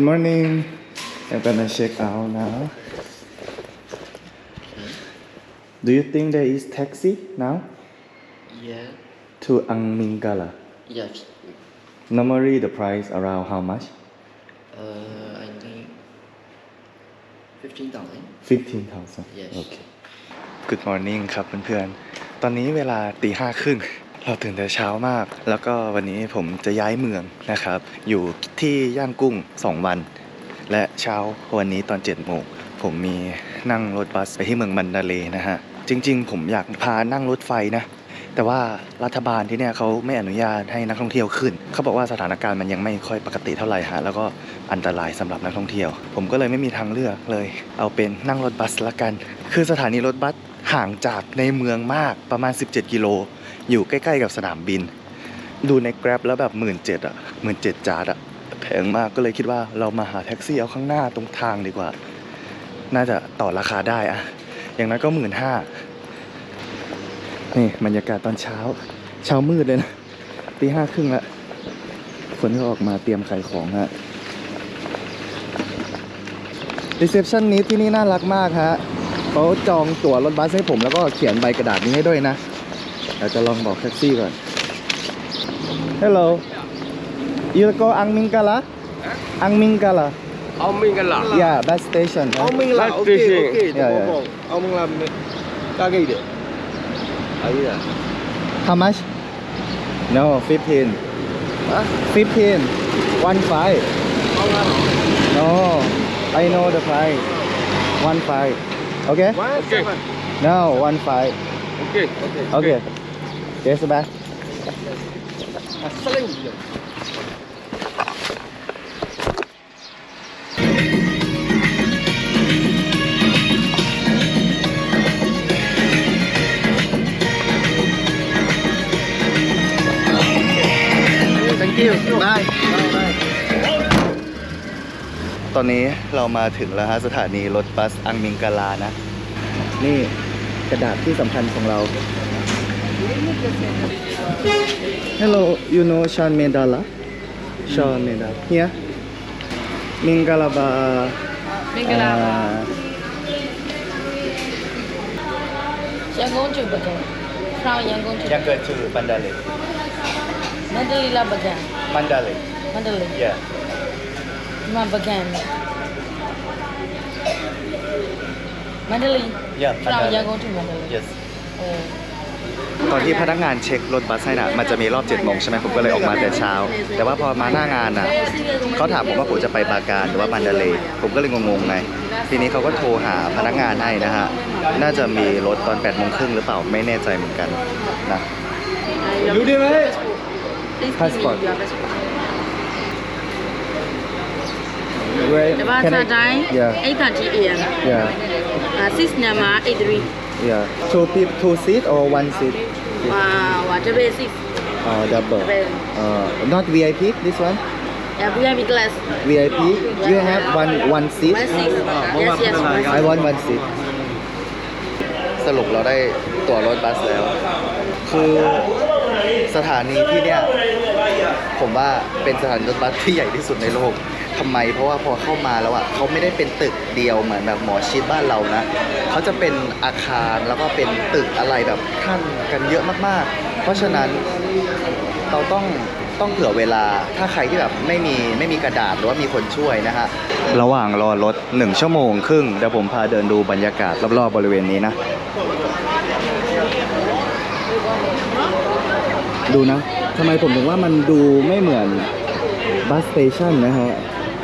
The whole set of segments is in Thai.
Good morning I'm gonna check out now Do you think there is taxi now Yeah. to Angmingala Yes. Normally the price around how much Uh, I think fifteen thousand. 15,000 Yes โอเค Good morning ครับเพื่อนๆ ตอนนี้เวลาตีห้าครึ่ง เราตื่นแต่เช้ามาก แล้วก็วันนี้ผมจะย้ายเมืองนะครับ อยู่ที่ย่างกุ้ง 2 วัน และเช้าวันนี้ตอน7โมงผมมีนั่งรถบัสไปที่เมืองมันดาเลยนะฮะ จริง ๆ ผมอยากพานั่งรถไฟนะ แต่ว่ารัฐบาลที่เนี่ยเขาไม่อนุญาตให้นักท่องเที่ยวขึ้น เขาบอกว่าสถานการณ์มันยังไม่ค่อยปกติเท่าไหร่ฮะ แล้วก็อันตรายสำหรับนักท่องเที่ยว ผมก็เลยไม่มีทางเลือกเลย เอาเป็นนั่งรถบัสละกัน คือสถานีรถบัสห่างจากในเมืองมากประมาณ 17 กิโล อยู่ใกล้ๆกับสนามบิน ดูใน Grab แล้วแบบหมื่นเจ็ดอะหมื่นเจ็ดจาร์ดอะแพงมากก็เลยคิดว่าเรามาหาแท็กซี่เอาข้างหน้าตรงทางดีกว่า น่าจะต่อราคาได้อะอย่างน้อยก็หมื่นห้านี่บรรยากาศตอนเช้า เช้ามืดเลยนะตีห้าครึ่งละคนก็ออกมาเตรียมขายของฮะรีเซพชันนี้ที่นี่น่ารักมากฮะเขาจองตั๋วรถบัสให้ผมแล้วก็เขียนใบกระดาษนี้ให้ด้วยนะ เราจะลองบอกแท็กซี่ก่อน Hello you go Ang Mingkala Ang Mingkala Ông Minh cái lạ yeah bus station huh? Ông Minh là Bác ok tuyên truyền. ok thì Dạ, có dạ. vòng. Ông làm ca ghi được Ấy à how much no 15 Hả? 15 one five Ông làm No, I know the price. One five. Okay? Quá ok No, one five. Ok ok Okay. Yes, bye. À, sao lên được Thank you. Bye. ตอนนี้เรามาถึงแล้วฮะสถานีรถบัสอังมิงกาลานะ นี่กระดาษที่สำคัญของเรา Hello, you know Sean Medala? Sean Medala. Yeah. Mingala ba? Mingala. Uh, Yangonju bagan. From Yangonju. Yangonju Mandale. lah bagan. Mandale. Mandale. Yeah. Ma bagan. Mandalay. Yeah. From Yangonju Mandalay. Yes. Uh, ตอนที่พนักงานเช็ครถบัสให้น่ะ มันจะมีรอบ7จ็ดโมงใช่ไหมผมก็เลยออกมาแต่เช้า แต่ว่าพอมาหน้างานน่ะเขาถามผมว่าผมจะไปปราการหรือว่ามันดาเลย์ผมก็เลยงงๆไง ทีนี้เขาก็โทรหาพนักงานให้นะฮะ น่าจะมีรถตอน8ปดโมงครึ่งหรือเปล่า ไม่แน่ใจเหมือนกันนะ Lưu đi mấy Passport တပါးစားတိုင်း yeah အိတ်တန်တီအေရ yeah အာ6 number 83 Yeah. Two people, two seat or one seat? Uh, whatever six. Uh, double. Uh, not VIP. This one. Yeah, VIP class. VIP. You have one one seat. One seat. Yes, yes. I want one seat. สรุปเราได้ตั๋วรถบัสแล้ว คือสถานีที่เนี่ย ผมว่าเป็นสถานีรถบัสที่ใหญ่ที่สุดในโลก ทำไม เพราะว่าพอเข้ามาแล้วอะเขาไม่ได้เป็นตึกเดียวเหมือนแบบหมอชิดบ้านเรานะเขาจะเป็นอาคารแล้วก็เป็นตึกอะไรแบบขั้นกันเยอะมากๆ เพราะฉะนั้นเราต้องต้องเผื่อเวลาถ้าใครที่แบบไม่มีไม่มีกระดาษหรือว่ามีคนช่วยนะฮะระหว่างรอรถ 1 ชั่วโมงครึ่งเดี๋ยวผมพาเดินดูบรรยากาศรอบๆบริเวณนี้นะ ดูนะทำไมผมถึงว่ามันดูไม่เหมือนบัสสเตชันนะฮะ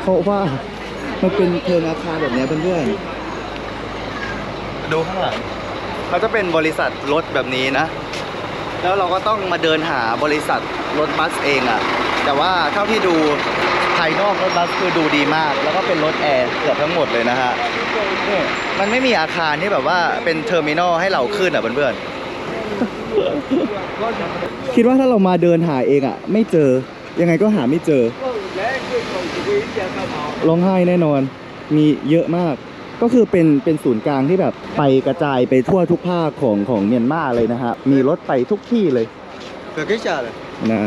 เพราะว่ามันเป็นเทิงอาคารแบบเนี้ยเพื่อนๆดูข้างหลังเขาจะเป็นบริษัทรถแบบนี้นะ แล้วเราก็ต้องมาเดินหาบริษัทรถบัสเองอะ่ะ แต่ว่าเท่าที่ดูภายนอกรถบัสคือดูดีมาก แล้วก็เป็นรถแอร์เกือบทั้งหมดเลยนะฮะนี่มันไม่มีอาคารที่แบบว่าเป็นเทอร์มินอลให้เราขึ้นอะเพื่อนๆคิดว่าถ้าเรามาเดินหาเองอะ ไม่เจอยังไงก็หาไม่เจอ ร้องไห้แน่นอน มีเยอะมาก ก็คือเป็นเป็นศูนย์กลางที่แบบไปกระจายไปทั่วทุกภาคของของเมียนมาเลยนะฮะ มีรถไปทุกที่เลยเกิดขึ้นจาเลยนะ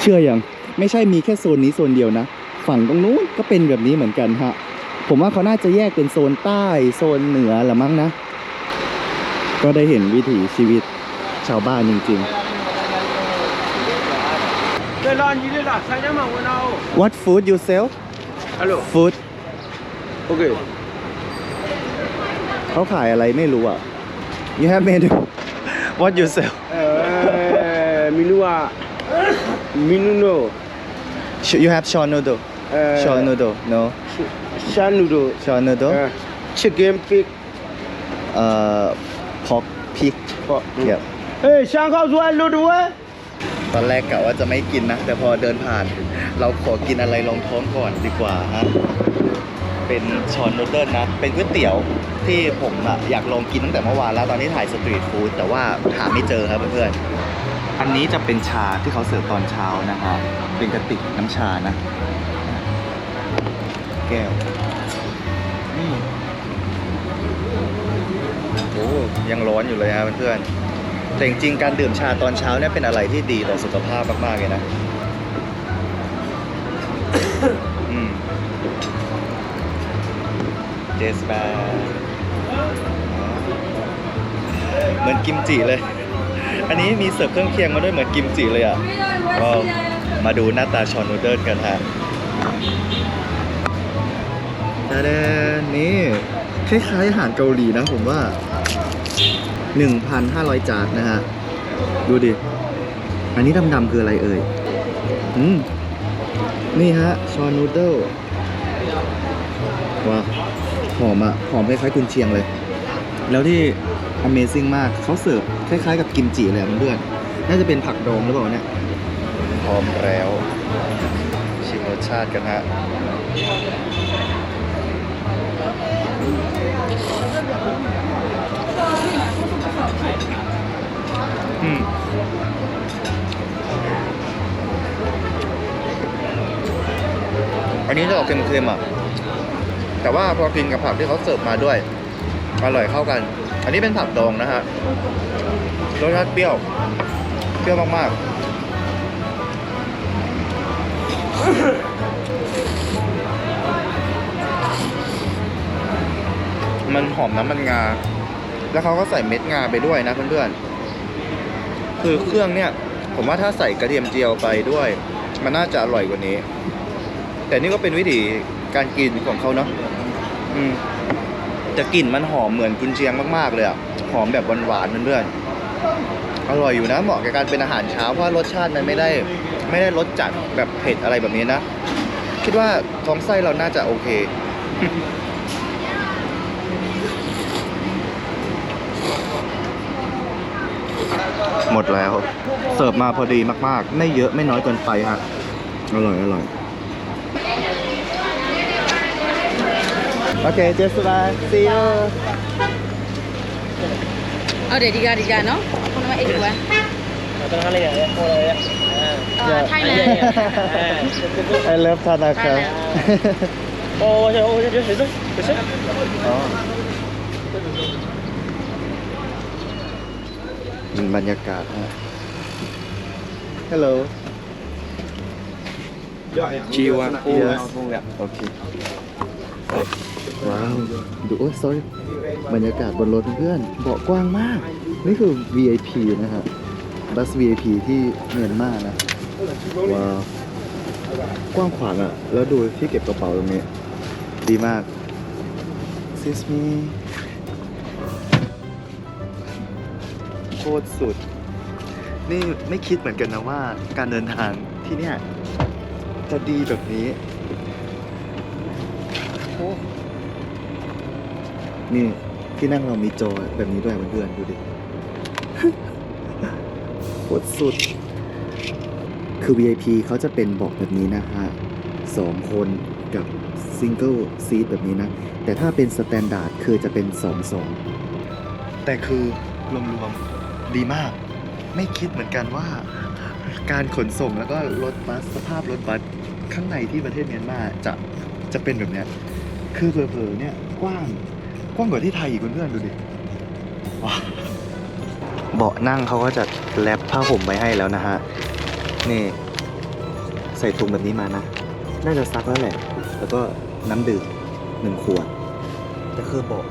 เชื่ออยังไม่ใช่มีแค่โซนนี้โซนเดียวนะ ฝั่งตรงนู้นก็เป็นแบบนี้เหมือนกันฮะ ผมว่าเขาน่าจะแยกเป็นโซนใต้โซนเหนือละมั้งนะ ก็ได้เห็นวิถีชีวิตชาวบ้านจริง ๆ What food you sell? Hello. Food. Okay. เขาขายอะไรไม่รู้อ่ะ You have menu. What you sell? เอ่อเมนูอ่ะเมนูโน You have shanudo. noodle. Noodle. No. Shanudo. Shawn noodle. ชิคเก้นพิก Uh, pork pig. Pork. Yeah. เฮ้ยช่างเขาสวยรู้ด้วย ตอนแรกกะว่าจะไม่กินนะ แต่พอเดินผ่าน เราขอกินอะไรรองท้องก่อนดีกว่าฮะเป็นชอนนูเดิลนะ เป็นก๋วยเตี๋ยวที่ผมอะอยากลองกินตั้งแต่เมื่อวานแล้วตอนนี้ถ่ายสตรีทฟู้ดแต่ว่าหาไม่เจอครับเพื่อนๆอันนี้จะเป็นชาที่เขาเสิร์ฟตอนเช้านะครับเป็นกระติกน้ำชานะ แก้วนี่โอ้ยังร้อนอยู่เลยฮะเพื่อนๆ แต่จริงๆการดื่มชาตอนเช้าเนี่ยเป็นอะไรที่ดีต่อสุขภาพมากๆเลยนะเจสแปเหมือนกิมจิเลย อันนี้มีเสิร์ฟเครื่องเคียงมาด้วยเหมือนกิมจิเลยอะก็มาดูหน้าตาชอนนูเดิลกันฮะตาเดนนี่คล้ายๆอาหารเกาหลีนะผมว่า 1,500 จานนะฮะ ดูดิ อันนี้ดำๆคืออะไรเอ่ย อืม นี่ฮะชอนูเดิลว้าหอมอะหอมคล้ายๆกุนเชียงเลย แล้วที่ Amazing มากเขาเสิร์ฟคล้ายๆกับกิมจิเลยเพื่อนน่าจะเป็นผักดองหรือเปล่าเนี่ยพร้อมแล้ว ชิมรสชาติกันฮะ นนี้จะออกเค็มๆอะ แต่ว่าพอกินกับผักที่เขาเสิร์ฟมาด้วย อร่อยเข้ากัน อันนี้เป็นผักดองนะฮะ รสชาติเปรี้ยว เปรี้ยวมากๆ มันหอมน้ำมันงา แล้วเขาก็ใส่เม็ดงาไปด้วยนะเพื่อนๆ คือเครื่องเนี่ย ผมว่าถ้าใส่กระเทียมเจียวไปด้วย มันน่าจะอร่อยกว่านี้ แต่นี่ก็เป็นวิธีการกินของเขาเนาะอืมแต่กลิ่นมันหอมเหมือนกุนเชียงมากๆเลยอะหอมแบบหวานๆเพื่อนๆอร่อยอยู่นะเหมาะกับการเป็นอาหารเช้าเพราะรสชาติมันไม่ได้ไม่ได้รสจัดแบบเผ็ดอะไรแบบนี้นะคิดว่าท้องไส้เราน่าจะโอเคหมดแล้ว เสิร์ฟมาพอดีมากๆ ไม่เยอะไม่น้อยเกินไปฮะอร่อยอร่อย Okay, just bye. See you. Oh, để đi ra đi ra nó. Không nói ít quá. Uh, Thailand. I love Tanaka. Oh, oh, oh, this is it. This is it. Oh. บรรยากาศ oh. Hello. G1 yeah. Okay. ว้าว ดูโอ้ย sorry บรรยากาศบนรถเพื่อนเบาะกว้างมาก นี่คือ VIP นะฮะบัส VIP ที่เมียนมานะ ว้าว กว้างขวางอะ่ะ แล้วดูที่เก็บกระเป๋าตรงนี้ ดีมาก Excuse me โคตรสุด นี่ไม่คิดเหมือนกันนะว่าการเดินทางที่เนี่ย จะดีแบบนี้ โอ้ นี่ที่นั่งเรามีจอแบบนี้ด้วยเพื่อนๆดูดิโคตรสุด คือ VIP เขาจะเป็นเบอกแบบนี้นะฮะสองคนกับซิงเกิลซีทแบบนี้นะ แต่ถ้าเป็นสแตนดาร์ดคือจะเป็นสองสองแต่คือรวมๆดีมาก ไม่คิดเหมือนกันว่า การขนส่งแล้วก็รถบัสสภาพรถบัสข้างในที่ประเทศเมียนมาจะจะเป็นแบบเนี้ยคือเผลอๆเนี่ยกว้าง กว้างกว่าที่ไทยอีกเพื่อนๆดูดิว้าเบาะนั่งเขาก็จะแรปผ้าห่มไว้ให้แล้วนะฮะ นี่ ใส่ถุงแบบนี้มานะ น่าจะซักแล้วแหละ แล้วก็น้ำดื่มหนึ่งขวด แต่คือเบาะ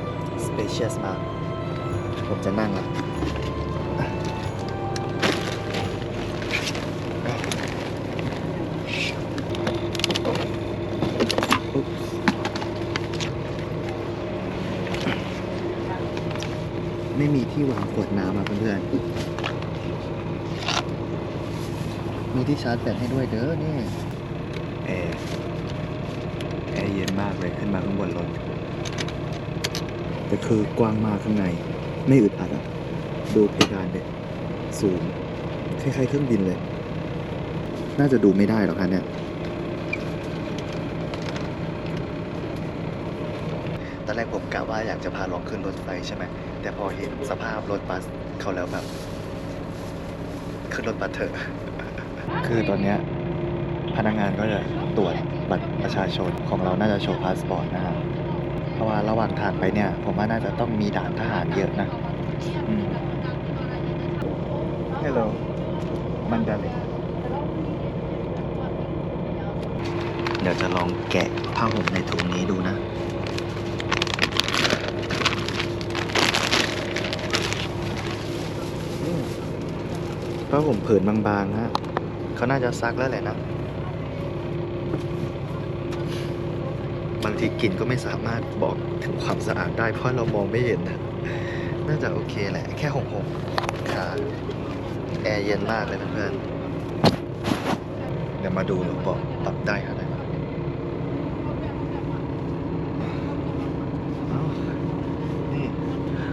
spacious มาก ผมจะนั่งละ ไม่มีที่วางขวดน้ำอะเพื่อนๆมีที่ชาร์จแบตให้ด้วยเด้อเนี่ยแอร์แอร์เย็นมากเลยขึ้นมาข้างบนรถแต่คือกว้างมากข้างใน ไม่อึดอัดอะดูเพดานเด็สูง คล้ายๆเครื่องบินเลย น่าจะดูไม่ได้หรอกคะเนี่ย อนแรกผมกะว่าอยากจะพาลองขึ้นรถไฟใช่ไหมแต่พอเห็นสภาพรถบัสเขาแล้วแบบขึ้นรถบัสเถอะ คือตอนเนี้ยพนักงานก็จะตรวจบัตรประชาชนของเราน่าจะโชว์พาสปอร์ตนะฮะเพราะว่าระหว่างทางไปเนี่ย ผมว่าน่าจะต้องมีด่านทหารเยอะนะฮัลโหลมันดาเลเดี๋ยวจะลองแกะผ้าห่มในถุงนี้ดูนะ ผ้าห่มผืนบางๆฮะเขาน่าจะซักแล้วแหละนะ บางทีกลิ่นก็ไม่สามารถบอกถึงความสะอาดได้ เพราะเรามองไม่เห็นนะน่าจะโอเคแหละ แค่หงหงค่ะแอร์เย็นมากเลยเพื่อนๆเดี๋ยวมาดูบอกปรับได้ค่ะได้อ้าวนี่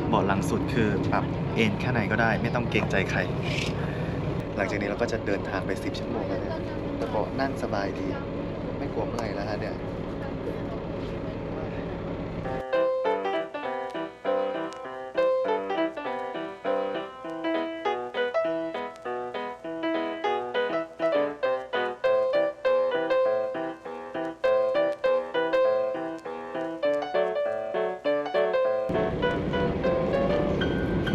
เบาะหลังสุดคือปรับเอนแค่ไหนก็ได้ ไม่ต้องเกรงใจใคร ลังจากนี้เราก็จะเดินทางไป10ชั่วโมงแล้วเนี่ยแต่เบาะนั่งสบายดี ไม่กลัวเมื่อยแล้วฮะเนี่ย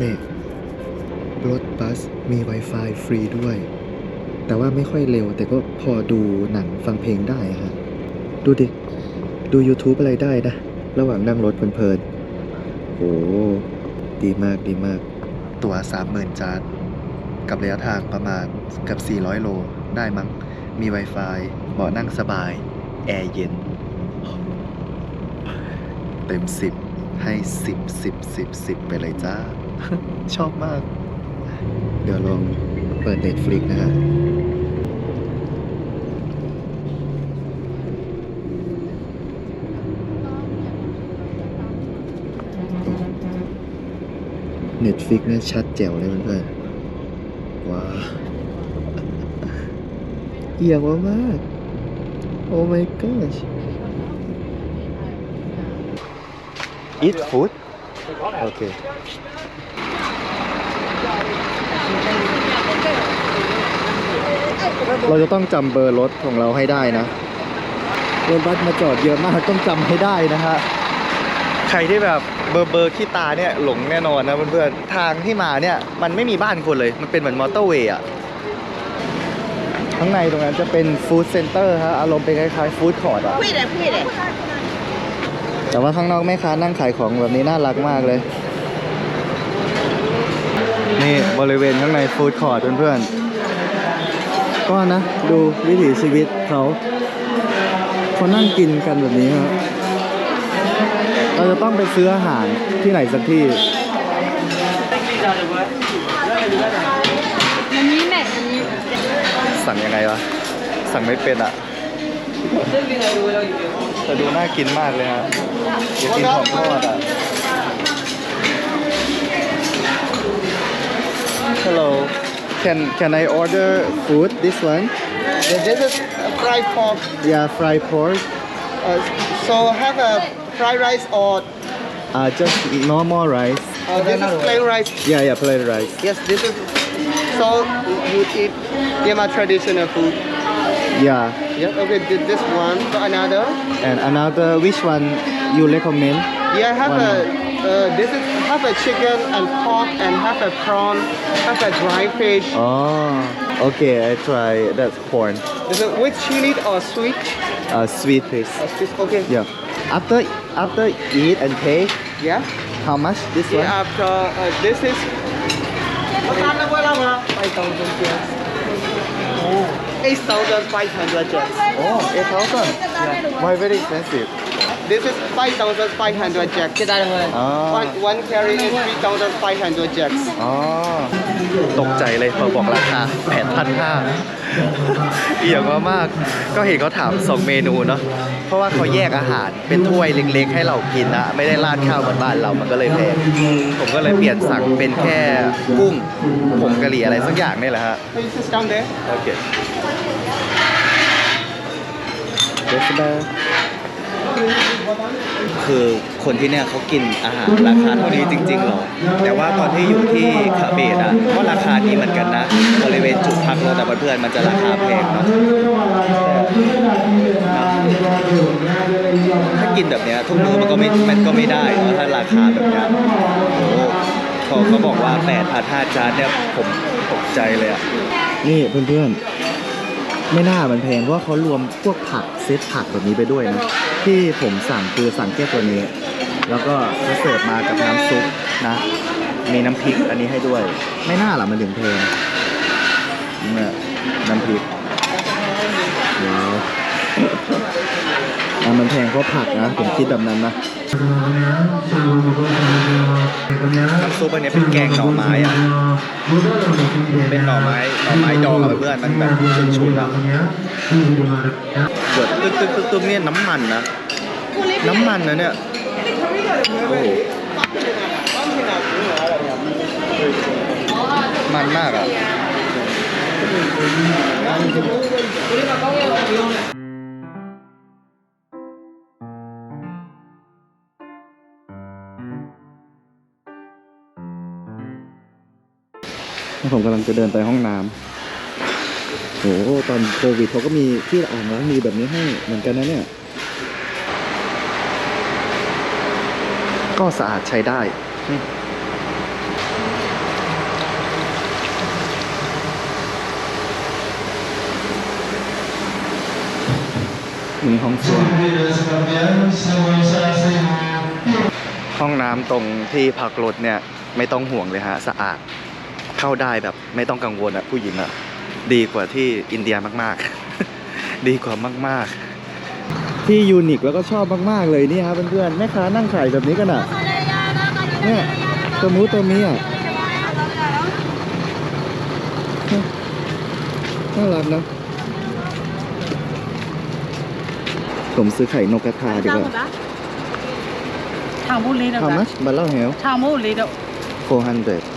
นี่ รถบัสมี Wi-Fi ฟรีด้วย แต่ว่าไม่ค่อยเร็ว แต่ก็พอดูหนังฟังเพลงได้อะฮะดูดิ ดู YouTube อะไรได้นะ ระหว่างนั่งรถเพลินๆโอ้ดีมากดีมาก ตั๋ว30,000จาร์ดกับระยะทางประมาณเกับ400 โลได้มั้ง มี Wi-Fi เบาะนั่งสบาย แอร์เย็น เต็ม 10 ให้ 10 10 10 10 ไปเลยจ้า ชอบมาก เดี๋ยวลองเปิด Netflix นะฮะ Netflix เนี่ยชัดแจ๋วเลยเพื่อนๆว้าเอียงมากๆ Oh my gosh Eat food Okay เราจะต้องจำเบอร์รถของเราให้ได้นะรถบัสมาจอดเยอะมากต้องจำให้ได้นะฮะใครที่แบบเบอร์เบอร์ที่ตาเนี่ยหลงแน่นอนนะเพื่อนๆทางที่มาเนี่ยมันไม่มีบ้านคนเลย มันเป็นเหมือนมอเตอร์เวย์อะข้างในตรงนั้นจะเป็นฟู้ดเซ็นเตอร์ฮะอารมณ์เป็นคล้ายๆฟู้ดคอร์ดอะพี่เลยพี่เลยแต่ว่าข้างนอกแม่ค้านั่งขายของแบบนี้น่ารักมากเลย นี่บริเวณข้างในฟู้ดคอร์ดเพื่อนๆ ก็นะ ดูวิถีชีวิตเขาเขานั่งกินกันแบบนี้ฮะเราจะต้องไปซื้ออาหารที่ไหนสักที่สั่งยังไงวะ สั่งไม่เป็นอะแต่ดูน่ากินมากเลยฮะอยากกินของทอดอะ Hello can can I order food this one This is fried pork. yeah fried pork Uh, so have a fried rice or uh just normal rice uh, this is plain rice. yeah yeah plain rice Yes, this is. So you eat Myanmar traditional food. yeah Yeah. Okay. th- This one. So another. and another which one you recommend Yeah. Have One a. Uh, this is half a chicken and pork and half a prawn, have a dry fish. oh okay I try that's corn Is it with chili or sweet. uh, sweet please. Uh, this okay. Yeah. After after eat and pay, Yeah. how much this one? Yeah. After uh, this is. Five thousand jacks. Eight thousand five hundred jacks. Oh, eight thousand. Yeah. Why very expensive? This is 5,500 jacks. Oh. One, one carry is 3,500 jacks. อ๋อ ตกใจเลยพอบอกราคาแปดพันห้าเอี่ยงมากๆก็เห็นเขาถามสองเมนูเนาะ เพราะว่าเขาแยกอาหารเป็นถ้วยเล็กๆ ให้เรากินนะไม่ได้ราดข้าวบนบ้านเรา มันก็เลยแพง ผมก็เลยเปลี่ยนสั่งเป็นแค่กุ้งผมกะหรี่อะไรสักอย่างนี่แหละฮะ This โอเคเดซ คือคนที่เนี่ยเขากินอาหารราคาเท่านี้จริงๆหรอ แต่ว่าตอนที่อยู่ที่คาเบดอะก็ราคานี้เหมือนกันนะ บริเวณจุดพักรถแต่เพื่อนๆมันจะราคาแพงเนาะถ้ากินแบบเนี้ยทุกมื้อมันก็ไม่มันก็ไม่ได้เนาะถ้าราคาแบบเนี้ยโอ้โหเขาบอกว่า8 0 0 5จานเนี่ยผมตกใจเลยอะ นี่เพื่อนๆ ไม่น่ามันแพงเพราะเขารวมพวกผักเซตผักแบบนี้ไปด้วยนะ ที่ผมสั่งคือสั่งแค่ตัวนี้ แล้วก็เขาเสิร์ฟมากับน้ำซุปนะ มีน้ำพริกอันนี้ให้ด้วย ไม่น่าหรอมันถึงแพงเนี่ยน้ำพริกเดี๋ยว อะมันแพงเพราะผักนะ ผมคิดแบบนั้นนะ น้ำซุปอันนี้เป็นแกงหน่อไม้อะ เป็นหน่อไม้ หน่อไม้ดองกับเพื่อนมันแบบชุนๆอะเดือดตึ๊กตึ๊กตึ๊กตึ๊กเนี่ยน้ำมันนะ น้ำมันนะเนี่ย โอ้โหมันมากอะ ผมกำลังจะเดินไปห้องน้ำโหตอนโควิดเขาก็มีที่อ่างล้างมือแบบนี้ให้เหมือนกันนะเนี่ย ก็สะอาดใช้ได้มีห้องส้วมห้องน้ำตรงที่พักรถเนี่ย ไม่ต้องห่วงเลยฮะ สะอาด เข้าได้แบบไม่ต้องกังวลอะผู้หญิงอะดีกว่าที่อินเดียมากๆ ดีกว่ามากๆ ที่ยูนิคแล้วก็ชอบมากๆเลยนี่ครับเพื่อนๆแม่ค้านั่งขายแบบนี้กันอะเนี่ยตัวมูตัวมีอะน่ารักนะผมซื้อไข่นกกระทาดีกว่าทามูลีเดียวกัน How บัลล่าเหรอทามูลีเดียว400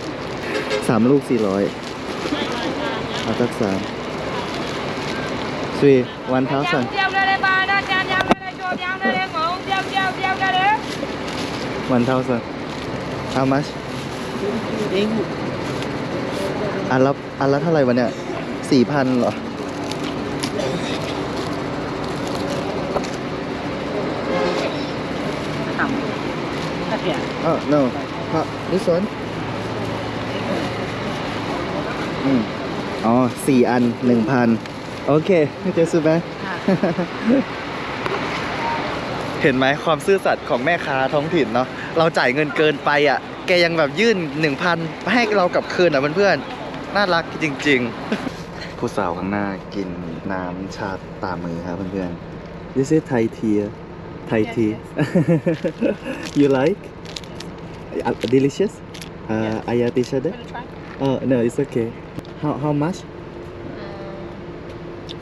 สามลูกสี่ร้อยเอาสักสามสี่วันเท้าสั่งวันเท้าสั่ง how much อันละอันละเท่าไหร่วันเนี้ยสี่พันเหรอเออ no ฮะ this one อืมอ๋อสี่อันหนึ่งพันโอเคเจสุไหม เห็นไหมความซื่อสัตย์ของแม่ค้าท้องถิ่นเนาะเราจ่ายเงินเกินไปอะ แกยังแบบยื่นหนึ่งพันให้เรากลับคืนอะเพื่อนๆน่ารักจริง ๆ ผู้สาวข้างหน้ากินน้ำชาตามือครับเพื่อนๆ This is Thai tea Thai tea You like Uh, delicious uh, Ayat each other Oh no it's okay How how much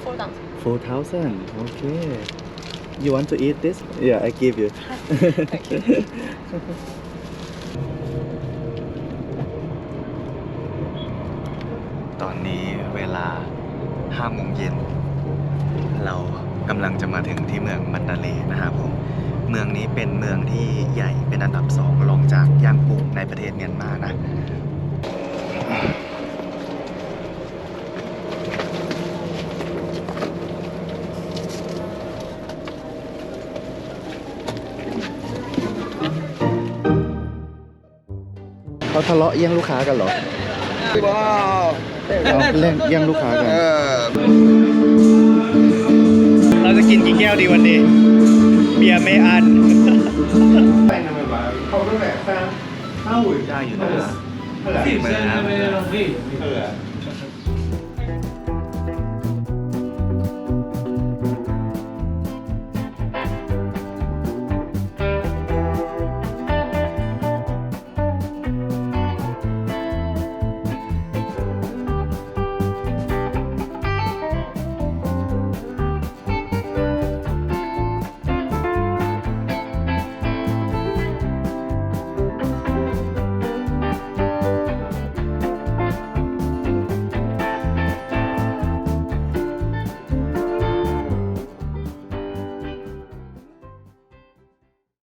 four thousand. Four thousand. Okay. You want to eat this? Yeah, I give you. ตอนนี้เวลา5โมงเย็น เรากำลังจะมาถึงที่เมืองมันดาเลย์นะครับผม เมืองนี้เป็นเมืองที่ใหญ่เป็นอันดับสองรองจากย่างกุ้งในประเทศเมียนมานะ ทะเลาะแย่งลูกค้ากันเหรอว้าวเอาเล่นแย่งลูกค้ากัน เราจะกินกี่แก้วดีวันนี้ เบียร์ไม่อันเป็นทำไาบ้างแบบสร้างข้าวหุ่นได้อยู่นะสี่เซนไม่ได้ลงพี่